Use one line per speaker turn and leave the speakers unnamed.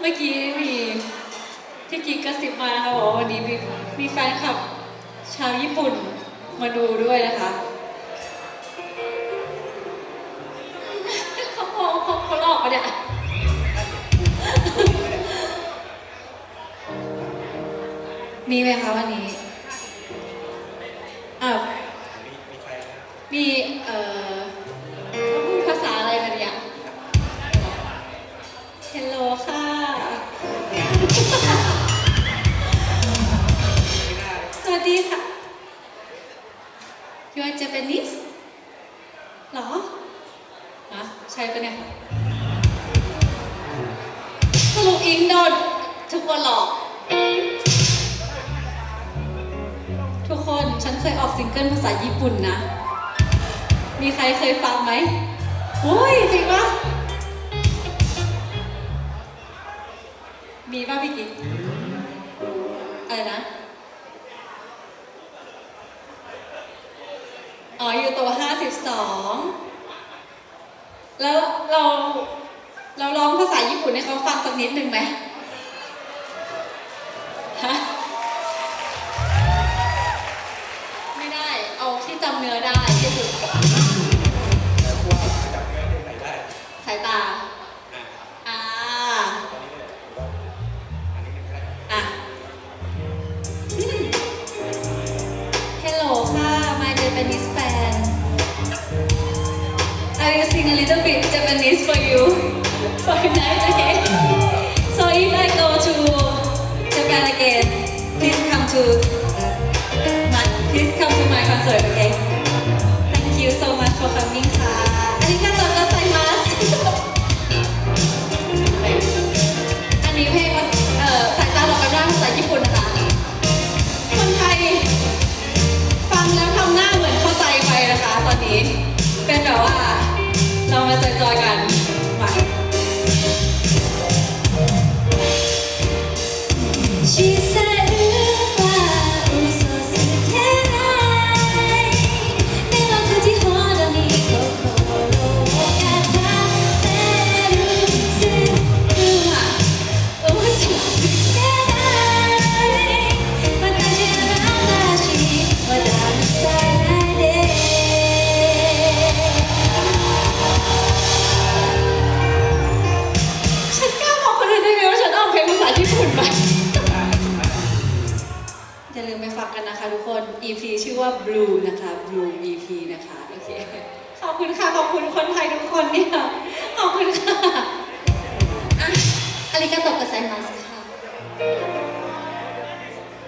เมื่อกี้มีที่กิ๊กกระซิบมานะคะบอกว่าวันนี้มีมีแฟนคลับ ชาวญี่ปุ่นมาดูด้วยนะคะเขาเขาเขาเขาหลอกปะเนี่ยมีไหมคะวันนี้อ่าว
มีมีใครนะ
มีเอ่อ Japanese เหรอนะใช่ปะเนี่ยสรุปอิงโดนทุกคนหลอก ทุกคนฉันเคยออกซิงเกิลภาษาญี่ปุ่นนะ มีใครเคยฟังไหมโอ้ยจริงปะมีป่ะพี่กิ๊กอะไรนะ อ๋ออยู่ตัวห้าสิบสองแล้วเราเราร้องภาษาญี่ปุ่นให้เขาฟังสักนิดหนึ่งไหมฮะไม่ได้ เอาที่จำเนื้อได้ที่สุด
แต่พวกจับเนื้อเพลงไหนได้
สายตา
อ่า
อ่า
ตอนนี้เนี่ยผมว่าอันนี้หนึ่งก็ได้
อะ Hello ค่ะ my Japanese fan sing a little bit Japanese for you for tonight, okay? So if I go to Japan again, please come to my please come to my concert, okay? Thank you so much for coming. ค่ะอันนี้ก็ตอนก็ใส่มาสอันนี้เพลงว่าเอ่อสายตาหลอกกันได้ภาษาญี่ปุ่นนะคะคนไทยฟังแล้วทำหน้าเหมือนเข้าใจไปนะคะ ตอนนี้เป็นแบบว่า เรามาจอยๆกัน คะทุกคน EP ชื่อว่า Blue นะคะ Blue EP นะคะโอเคขอบคุณค่ะขอบคุณคนไทยทุกคนเนี่ยขอบคุณค่ะอะอาริกาโตะกไซมัสค่ะ